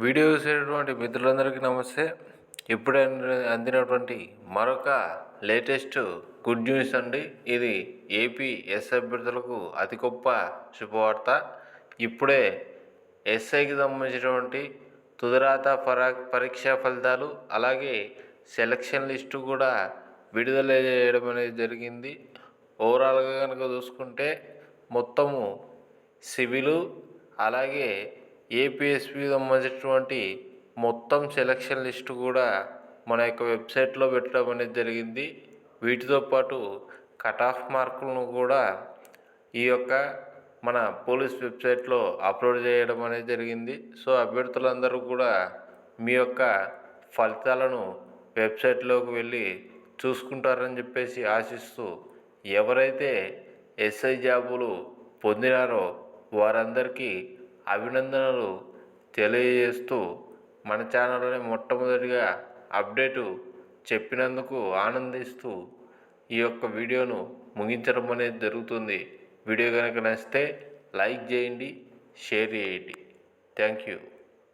Video చూసేటటువంటి మిత్రులందరికీ నమస్తే. ఇప్పుడే అందినటువంటి మరొక లేటెస్ట్ గుడ్ న్యూస్ అండి. ఇది ఏపీ ఎస్ అభ్యర్థులకు అతి గొప్ప శుభవార్త. ఇప్పుడే ఎస్ఐకి సంబంధించినటువంటి తుదరాత పరా పరీక్షా ఫలితాలు అలాగే సెలక్షన్ లిస్టు కూడా విడుదల చేయడం అనేది జరిగింది. ఓవరాల్గా కనుక చూసుకుంటే మొత్తము సివిలు అలాగే ఏపీఎస్పి సంబంధించినటువంటి మొత్తం సెలక్షన్ లిస్టు కూడా మన యొక్క వెబ్సైట్లో పెట్టడం అనేది జరిగింది. వీటితో పాటు కట్ ఆఫ్ మార్కులను కూడా ఈ యొక్క మన పోలీస్ వెబ్సైట్లో అప్లోడ్ చేయడం అనేది జరిగింది. సో అభ్యర్థులందరూ కూడా మీ యొక్క ఫలితాలను వెబ్సైట్లోకి వెళ్ళి చూసుకుంటారని చెప్పేసి ఆశిస్తూ ఎవరైతే ఎస్ఐ జాబులు పొందినారో వారందరికీ అభినందనలు తెలియజేస్తూ మన ఛానల్లోనే మొట్టమొదటిగా అప్డేటు చెప్పినందుకు ఆనందిస్తూ ఈ యొక్క వీడియోను ముగించడం అనేది జరుగుతుంది. వీడియో కనుక నచ్చితే లైక్ చేయండి షేర్ చేయండి. Thank you.